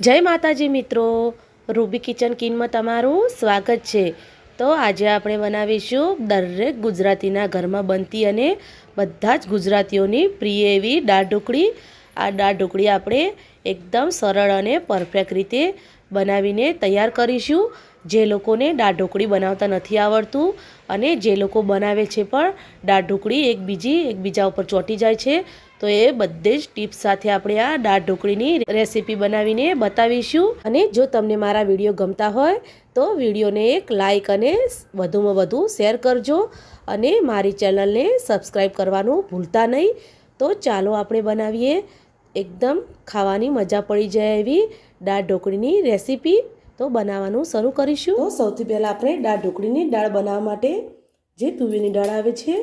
જય માતાજી મિત્રો. રૂબી કિચન કિનમાં તમારું સ્વાગત છે. તો આજે આપણે બનાવીશું દરેક ગુજરાતીના ઘરમાં બનતી અને બધા જ ગુજરાતીઓની પ્રિય એવી દાળ ઢોકળી. આ દાળ ઢોકળી આપણે એકદમ સરળ અને પરફેક્ટ રીતે બનાવીને તૈયાર કરીશું. જે લોકોને દાળ ઢોકળી બનાવતા નથી આવડતું અને જે લોકો બનાવે છે પણ, દાળ ઢોકળી એકબીજી એકબીજા ઉપર ચોંટી જાય છે. તો એ બધે જ ટિપ્સ સાથે આપણે આ દાળ ઢોકળીની રેસીપી બનાવીને બતાવીશું. અને જો તમને મારા વીડિયો ગમતા હોય, તો વિડીયોને એક લાઈક અને વધુમાં વધુ શેર કરજો. અને મારી ચેનલને સબસ્ક્રાઈબ કરવાનું ભૂલતા નહીં. તો ચાલો આપણે બનાવીએ. એકદમ ખાવાની મજા પડી જાય એવી દાળ ઢોકળીની રેસીપી. તો બનાવવાનું શરૂ કરીશું. તો સૌથી પહેલાં આપણે દાળ ઢોકળીની દાળ બનાવવા માટે જે તુવેરની દાળ આવે છે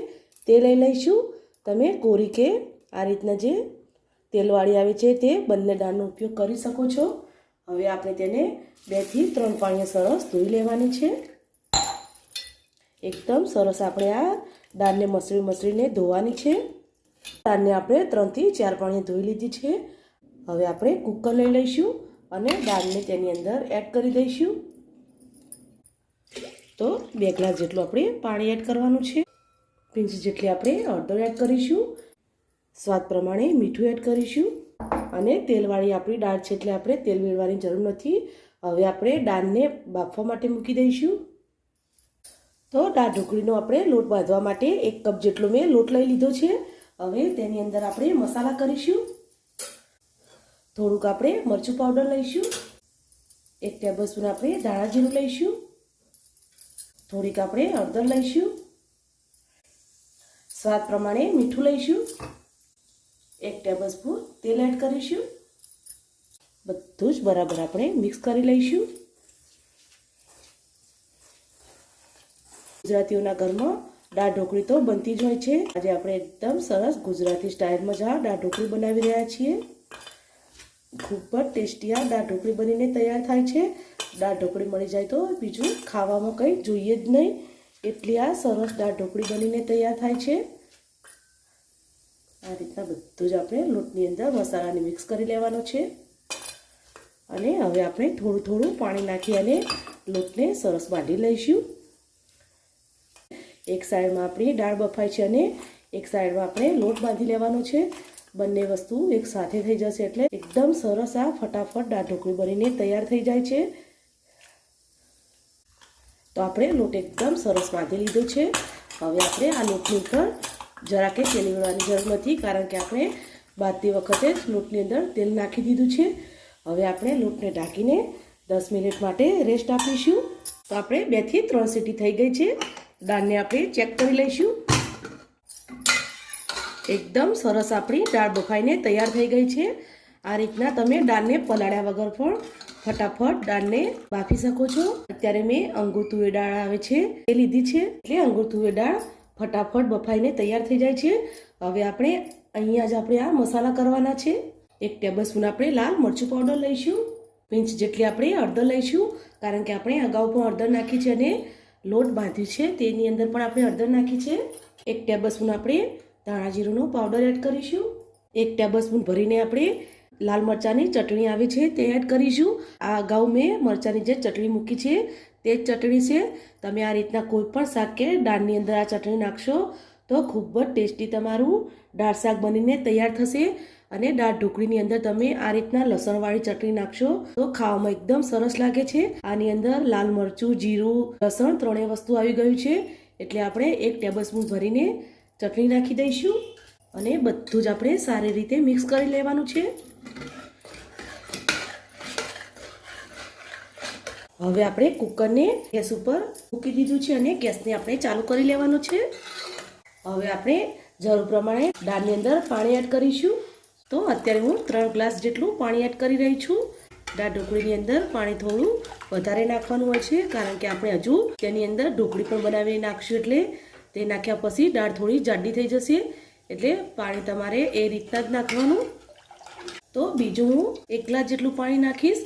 તે લઈ લઈશું. તમે કોરી કે આ રીતના જે તેલવાળી આવે છે તે બંને દાળનો ઉપયોગ કરી શકો છો. હવે આપણે તેને બેથી ત્રણ પાણીએ સરસ ધોઈ લેવાની છે. એકદમ સરસ આપણે આ દાળને મસળી મસળીને ધોવાની છે. દાળને આપણે ત્રણથી ચાર પાણીએ ધોઈ લીધી છે. હવે આપણે કુકર લઈ લઈશું. અને દાળને તેની અંદર એડ કરી દઈશું. તો બે ગ્લાસ જેટલું આપણે પાણી એડ કરવાનું છે. પિંચ જેટલી આપણે હળદર એડ કરીશું. સ્વાદ પ્રમાણે મીઠું એડ કરીશું. અને તેલવાળી આપણી દાળ છે એટલે આપણે તેલ વેળવાની જરૂર નથી. હવે આપણે દાળને બાફવા માટે મૂકી દઈશું. તો દાળ ઢોકળીનો આપણે લોટ બાંધવા માટે એક કપ જેટલો મેં લોટ લઈ લીધો છે. હવે તેની અંદર આપણે મસાલા કરીશું. થોડુંક આપણે મરચું પાવડર લઈશું. એક ટેબલ સ્પૂન આપણે ધાણા જીરું લઈશું. થોડીક આપણે હળદર લઈશું. સ્વાદ પ્રમાણે મીઠું લઈશું. એક ટેબલ સ્પૂન તેલ એડ કરીશું. બધું જ બરાબર આપણે મિક્સ કરી લઈશું. ગુજરાતીઓના ઘરમાં દાળ ઢોકળી તો બનતી જ હોય છે. આજે આપણે એકદમ સરસ ગુજરાતી સ્ટાઇલમાં જ આ દાળ ઢોકળી બનાવી રહ્યા છીએ. ખૂબ જ ટેસ્ટી આ દાળ ઢોકળી બનીને તૈયાર થાય છે. દાળ ઢોકળી મળી જાય તો બીજું ખાવામાં કંઈ જોઈએ જ નહીં. એટલી આ સરસ દાળ ઢોકળી બનીને તૈયાર થાય છે. આ રીતના બધું જ આપણે લોટની અંદર મસાલાને મિક્સ કરી લેવાનો છે. અને હવે આપણે થોડું થોડું પાણી નાખી અને લોટને સરસ બાંધી લઈશું. એક સાઈડમાં આપણી દાળ બફાય છે અને એક સાઈડમાં આપણે લોટ બાંધી લેવાનો છે. બંને વસ્તુ એક સાથે થઈ જશે એટલે એકદમ સરસ આ ફટાફટ દાળ ઢોકળી બનીને તૈયાર થઈ જાય છે. તો આપણે લોટ એકદમ સરસ બાંધી લીધો છે. હવે આપણે આ લોટની ઉપર જરા કે તેલ ઉડવાની જરૂર નથી, કારણ કે આપણે બાંધતી વખતે જ લોટની અંદર તેલ નાખી દીધું છે. હવે આપણે લોટને ઢાંકીને દસ મિનિટ માટે રેસ્ટ આપીશું. તો આપણે બેથી ત્રણ સીટી થઈ ગઈ છે. દાળને આપણે ચેક કરી લઈશું. એકદમ સરસ આપણી દાળ બફાઈને તૈયાર થઈ ગઈ છે. આ રીતના તમે દાળને પલાળ્યા વગર પણ ફટાફટ દાળને બાફી શકો છો. અત્યારે મેં અંગુર તુવેર દાળ આવે છે, એ લીધી છે. એટલે અંગુર તુવેર દાળ ફટાફટ બફાઈને તૈયાર થઈ જાય છે. હવે આપણે અહીંયા જ આપણે આ મસાલા કરવાના છે. એક ટેબલ આપણે લાલ મરચું પાવડર લઈશું. પિંચ જેટલી આપણે હળદર લઈશું, કારણ કે આપણે અગાઉ પણ હળદર નાખી છે અને લોટ બાંધ્યું છે. તેની અંદર પણ આપણે હળદર નાખી છે. એક ટેબલ આપણે ધાણા જીરુંનો પાવડર એડ કરીશું. એક ટેબલ સ્પૂન ભરીને આપણે લાલ મરચાંની ચટણી આવે છે તે એડ કરીશું. આ અગાઉ મેં મરચાંની જે ચટણી મૂકી છે તે જ ચટણી છે. તમે આ રીતના કોઈ પણ શાક કે દાળની અંદર આ ચટણી નાખશો તો ખૂબ જ ટેસ્ટી તમારું દાળ શાક બનીને તૈયાર થશે અને દાળ ઢોકળીની અંદર તમે આ રીતના લસણવાળી ચટણી નાખશો તો ખાવામાં એકદમ સરસ લાગે છે. આની અંદર લાલ મરચું, જીરું, લસણ ત્રણેય વસ્તુ આવી ગયું છે. એટલે આપણે એક ટેબલ સ્પૂન ભરીને ચટણી નાખી દઈશું અને બધું જ આપણે સારી રીતે મિક્સ કરી લેવાનું છે. હવે આપણે કુકરને ગેસ ઉપર મૂકી દીધું છે અને ગેસને આપણે ચાલુ કરી લેવાનું છે. હવે આપણે જરૂર પ્રમાણે દાળની અંદર પાણી એડ કરીશું. તો અત્યારે હું ત્રણ ગ્લાસ જેટલું પાણી એડ કરી રહી છું. દાળ ઢોકળીની અંદર પાણી થોડું વધારે નાખવાનું હોય છે, કારણ કે આપણે હજુ તેની અંદર ઢોકળી પણ બનાવી નાખશું એટલે તે નાખ્યા પછી દાળ થોડી જાડી થઈ જશે. એટલે પાણી તમારે એ રીતના જ નાખવાનું. તો બીજું હું એક ગ્લાસ જેટલું પાણી નાખીશ.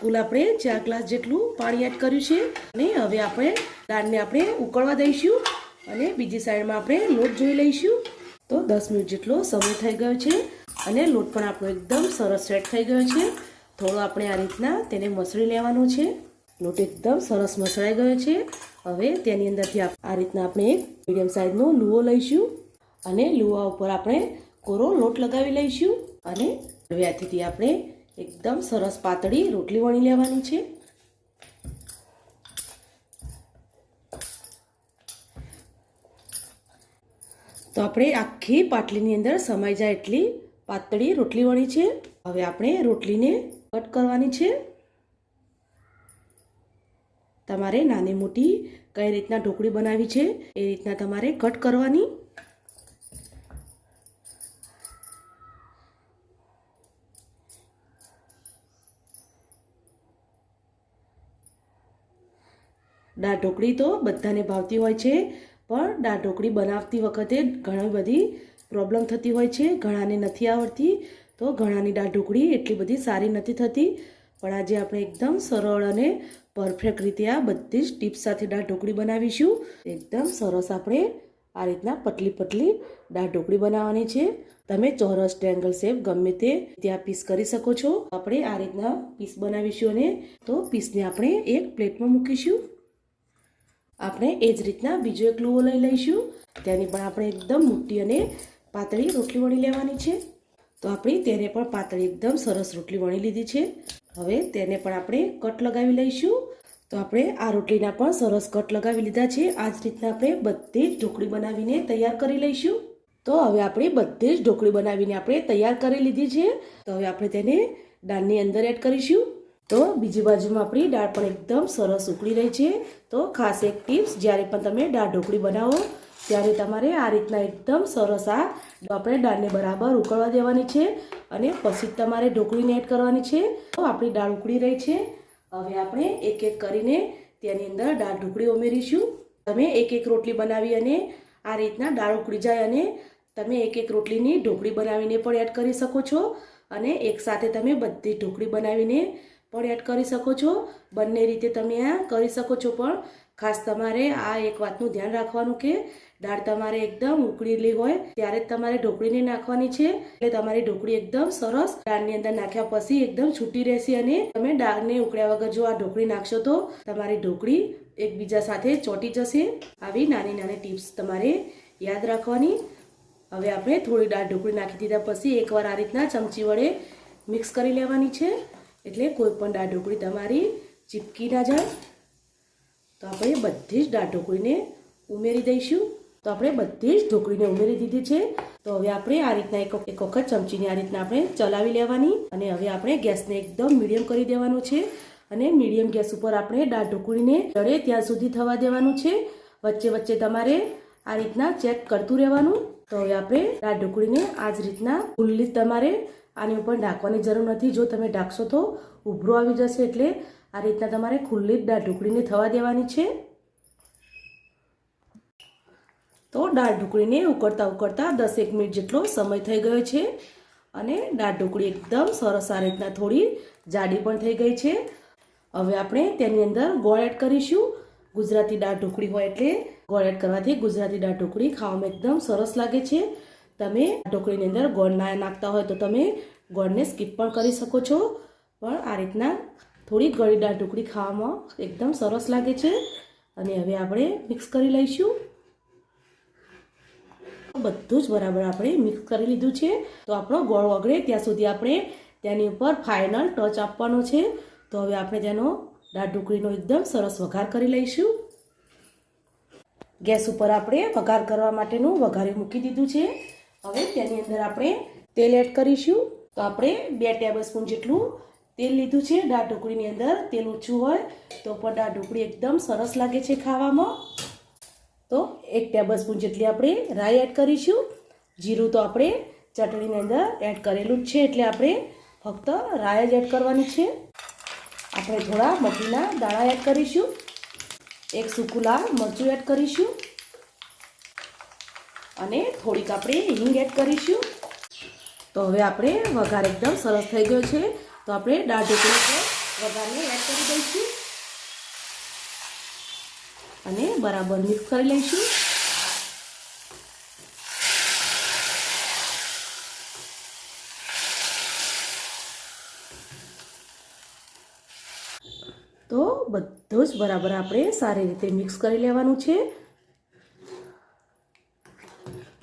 કુલ આપણે ચાર ગ્લાસ જેટલું પાણી એડ કર્યું છે. અને હવે આપણે દાળને આપણે ઉકળવા દઈશું. અને બીજી સાઈડમાં આપણે લોટ જોઈ લઈશું. તો દસ મિનિટ જેટલો સમય થઈ ગયો છે. અને લોટ પણ આપણો એકદમ સરસ સેટ થઈ ગયો છે. થોડો આપણે આ રીતના તેને મસળી લેવાનો છે. લોટ એકદમ સરસ મસળાઈ ગયો છે. હવે તેની અંદરથી આ રીતના આપણે એક મીડિયમ સાઇઝનો લુઓ લઈશું અને લુવા ઉપર આપણે કોરો લોટ લગાવી લઈશું અને વ્યાથીથી આપણે એકદમ સરસ પાતળી રોટલી વણી લેવાની છે. તો આપણે આખી પાટલીની અંદર સમાઈ જાય એટલી પાતળી રોટલી વણી છે. હવે આપણે રોટલીને કટ કરવાની છે. તમારે નાની મોટી કઈ રીતના ઢોકળી બનાવી છે, એ રીતના તમારે કટ કરવાની. દાળ ઢોકળી તો બધાને ભાવતી હોય છે, પણ દાળ ઢોકળી બનાવતી વખતે ઘણી બધી પ્રોબ્લેમ થતી હોય છે. ઘણાને નથી આવડતી, તો ઘણાની દાળ ઢોકળી એટલી બધી સારી નથી થતી. પણ આજે આપણે એકદમ સરળ અને પરફેક્ટ રીતે આ બધી જ ટીપ્સ સાથે દાળ ઢોકળી બનાવીશું. એકદમ સરસ આપણે આ રીતના પતલી પતલી દાળ ઢોકળી બનાવવાની છે. તમે ચોરસ ટ્રેંગલ શેપ ગમે તે ત્યાં પીસ કરી શકો છો. આપણે આ રીતના પીસ બનાવીશું અને તો પીસને આપણે એક પ્લેટમાં મૂકીશું. આપણે એ જ રીતના બીજો એક લુઓ લઈ લઈશું. તેની પણ આપણે એકદમ મોટી અને પાતળી રોટલી વણી લેવાની છે. તો આપણે તેને પણ પાતળી એકદમ સરસ રોટલી વણી લીધી છે. હવે તેને પણ આપણે કટ લગાવી લઈશું. તો આપણે આ રોટલીના પણ સરસ કટ લગાવી લીધા છે. આ જ રીતના આપણે બધી જ ઢોકળી બનાવીને તૈયાર કરી લઈશું. તો હવે આપણે બધી જ ઢોકળી બનાવીને આપણે તૈયાર કરી લીધી છે. તો હવે આપણે તેને દાળની અંદર એડ કરીશું. તો બીજી બાજુમાં આપણી દાળ પણ એકદમ સરસ ઉકળી રહી છે. તો ખાસ એક ટિપ્સ, જ્યારે પણ તમે દાળ ઢોકળી બનાવો ત્યારે તમારે આ રીતના એકદમ સરસ આ આપણે દાળને બરાબર ઉકળવા દેવાની છે અને પછી તમારે ઢોકળીને એડ કરવાની છે. તો આપણી દાળ ઉકળી રહી છે. હવે આપણે એક એક કરીને તેની અંદર દાળ ઢોકળી ઉમેરીશું. તમે એક એક રોટલી બનાવી અને આ રીતના દાળ ઉકળી જાય અને તમે એક એક રોટલીની ઢોકળી બનાવીને પણ એડ કરી શકો છો અને એકસાથે તમે બધી ઢોકળી બનાવીને પણ એડ કરી શકો છો. બંને રીતે તમે આ કરી શકો છો પણ. ખાસ તમારે આ એક વાતનું ધ્યાન રાખવાનું કે દાળ તમારે એકદમ ઉકળેલી હોય, ત્યારે જ તમારે ઢોકળીને નાખવાની છે. એટલે તમારી ઢોકળી એકદમ સરસ દાળની અંદર નાખ્યા પછી એકદમ છૂટી રહેશે અને તમે દાળને ઉકળ્યા વગર જો આ ઢોકળી નાખશો તો તમારી ઢોકળી એકબીજા સાથે ચોંટી જશે. આવી નાની નાની ટિપ્સ તમારે યાદ રાખવાની. હવે આપણે થોડી દાળ ઢોકળી નાખી દીધા પછી એકવાર આ રીતના ચમચી વડે મિક્સ કરી લેવાની છે. એટલે કોઈ પણ દાળ ઢોકળી તમારી ચીપકી ના જાય. તો આપણે બધી જ દાળ ઢોકળીને ઉમેરી દઈશું. તો આપણે બધી જ ઢોકળીને ઉમેરી દીધી છે. તો હવે આપણે આ રીતના એક વખત ચમચીને આ રીતના આપણે ચલાવી લેવાની અને હવે આપણે ગેસને એકદમ મીડિયમ કરી દેવાનું છે અને મીડિયમ ગેસ ઉપર આપણે દાળ ઢોકળીને ચડે ત્યાં સુધી થવા દેવાનું છે. વચ્ચે વચ્ચે તમારે આ રીતના ચેક કરતું રહેવાનું. તો હવે આપણે દાળ ઢોકળીને આ જ રીતના ખુલ્લી તમારે આની ઉપર ઢાંકવાની જરૂર નથી. જો તમે ઢાંકશો તો ઉભરો આવી જશે એટલે આ રીતના તમારે ખુલ્લી દાળ ઢોકળીને થવા દેવાની છે. તો દાળ ઢોકળીને ઉકળતા ઉકળતા દસેક મિનિટ જેટલો સમય થઈ ગયો છે અને દાળ ઢોકળી એકદમ સરસ આ રીતના થોડી જાડી પણ થઈ ગઈ છે. હવે આપણે તેની અંદર ગોળ એડ કરીશું. ગુજરાતી દાળ ઢોકળી હોય એટલે ગોળ એડ કરવાથી ગુજરાતી દાળ ઢોકળી ખાવામાં એકદમ સરસ લાગે છે. તમે ઢોકળીની અંદર ગોળ ના નાખતા હોય તો તમે ગોળને સ્કીપ પણ કરી શકો છો. પણ આ રીતના થોડી ગળી દાળ ઢોકળી ખાવામાં એકદમ સરસ લાગે છે. અને હવે આપણે મિક્સ કરી લઈશું. બધું જ બરાબર આપણે મિક્સ કરી લીધું છે. તો આપણો ગોળ વગડે ત્યાં સુધી આપણે તેની ઉપર ફાઇનલ ટચ આપવાનો છે. તો હવે આપણે તેનો દાળ ઢોકળીનો એકદમ સરસ વઘાર કરી લઈશું. ગેસ ઉપર આપણે વઘાર કરવા માટેનું વઘારે મૂકી દીધું છે. હવે તેની અંદર આપણે તેલ એડ કરીશું. તો આપણે બે ટેબલ જેટલું તેલ લીધું છે, દાળ ઢોકળીની અંદર તેલ ઓછું હોય તો પણ દાળ ઢોકળી એકદમ સરસ લાગે છે ખાવામાં. તો એક ટેબલ સ્પૂન જેટલી આપણે રાઈ એડ કરીશું. જીરું તો આપણે ચટણીની અંદર એડ કરેલું જ છે, એટલે આપણે ફક્ત રાઈ જ એડ કરવાની છે. આપણે થોડા મગીના દાણા એડ કરીશું. એક સૂકું લાલ મરચું એડ કરીશું. અને થોડીક આપણે હિંગ એડ કરીશું. તો હવે આપણે વઘાર એકદમ સરસ થઈ ગયો છે. તો આપણે દાળ ઢોકળી વઘારને એડ કરી દઈશું. અને બરાબર મિક્સ કરી લઈશું. તો બધું જ બરાબર આપણે સારી રીતે મિક્સ કરી લેવાનું છે.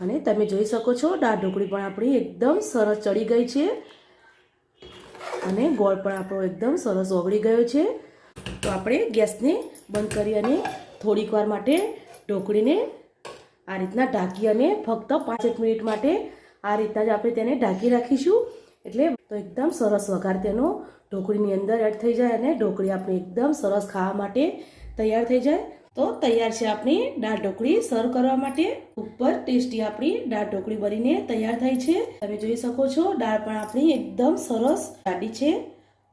અને તમે જોઈ શકો છો દાળ ઢોકળી પણ આપણી એકદમ સરસ ચડી ગઈ છે. અને ગોળ પણ આપણો એકદમ સરસ ઓગળી ગયો છે. તો આપણે ગેસને બંધ કરી અને થોડીક વાર માટે ઢોકળીને આ રીતના ઢાંકી અને ફક્ત પાંચ મિનિટ માટે આ રીતના જ આપણે તેને ઢાંકી રાખીશું. એટલે તો એકદમ સરસ વઘાર તેનો ઢોકળીની અંદર એડ થઈ જાય અને ઢોકળી આપણે એકદમ સરસ ખાવા માટે તૈયાર થઈ જાય. તો તૈયાર છે આપણી દાળ ઢોકળી. સર્વ કરવા માટે ઉપર ટેસ્ટી આપણી દાળ ઢોકળી બનીને તૈયાર થઈ છે. તમે જોઈ શકો છો, દાળ પણ આપણી એકદમ સરસ જાડી છે.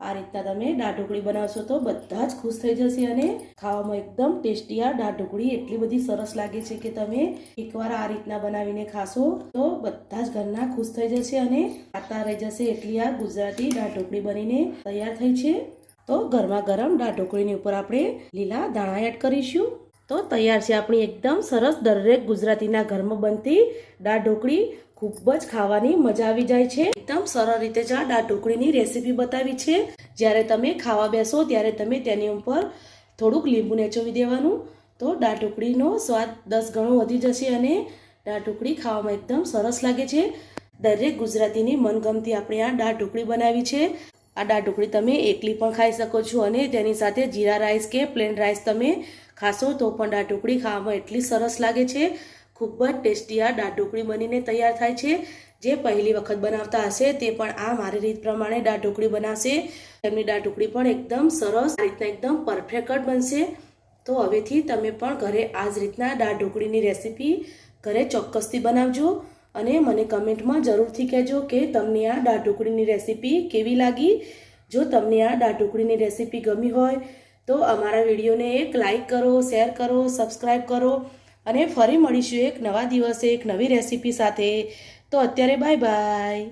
આ રીતના તમે દાળ ઢોકળી બનાવશો તો બધા જ ખુશ થઈ જશે અને ખાવામાં એકદમ ટેસ્ટી આ દાળ ઢોકળી એટલી બધી સરસ લાગે છે કે તમે એકવાર આ રીતના બનાવીને ખાશો તો બધા જ ઘરના ખુશ થઈ જશે અને ખાતા રહી જશે. એટલી આ ગુજરાતી દાળ ઢોકળી બનીને તૈયાર થઈ છે. તો ગરમા ગરમ દાળ ઢોકળીની ઉપર આપણે લીલા દાણા એડ કરીશું. તો તૈયાર છે આપણી એકદમ સરસ દરેક ગુજરાતીના ઘરમાં બનતી દાળ ઢોકળી. ખૂબ જ ખાવાની મજા આવી જાય છે. એકદમ સરળ રીતે જ આ દાળ ઢોકળીની રેસીપી બતાવી છે. જ્યારે તમે ખાવા બેસો ત્યારે તમે તેની ઉપર થોડુંક લીંબુ નેચોવી દેવાનું. તો દાળ ઢોકળીનો સ્વાદ દસ ગણો વધી જશે અને દાળ ઢોકળી ખાવામાં એકદમ સરસ લાગે છે. દરેક ગુજરાતીની મનગમતી આપણે આ દાળ ઢોકળી બનાવી છે. આ દાળ ઢોકળી તમે એકલી પણ ખાઈ શકો છો અને તેની સાથે જીરા રાઈસ કે પ્લેન રાઈસ તમે ખાશો તો પણ દાળ ઢોકળી ખાવામાં એટલી સરસ લાગે છે. ખૂબ જ ટેસ્ટી આ દાળ ઢોકળી બનીને તૈયાર થાય છે. જે પહેલી વખત બનાવતા હશે તે પણ આ મારી રીત પ્રમાણે દાળ ઢોકળી બનાવશે. તેમની દાળ ઢોકળી પણ એકદમ સરસ આ રીતના એકદમ પરફેક્ટ બનશે. તો હવેથી તમે પણ ઘરે આ જ રીતના દાળ ઢોકળીની રેસીપી ઘરે ચોક્કસથી બનાવજો. અને મને કમેન્ટમાં જરૂરથી કહેજો કે તમને આ દાળ ઢોકળીની રેસીપી કેવી લાગી. જો તમને આ દાળ ઢોકળીની રેસીપી ગમી હોય, તો અમારા વિડીયોને એક લાઇક કરો, શેર કરો સબસ્ક્રાઈબ કરો અને ફરી મળીશું એક નવા દિવસે એક નવી રેસીપી સાથે. તો અત્યારે બાય બાય.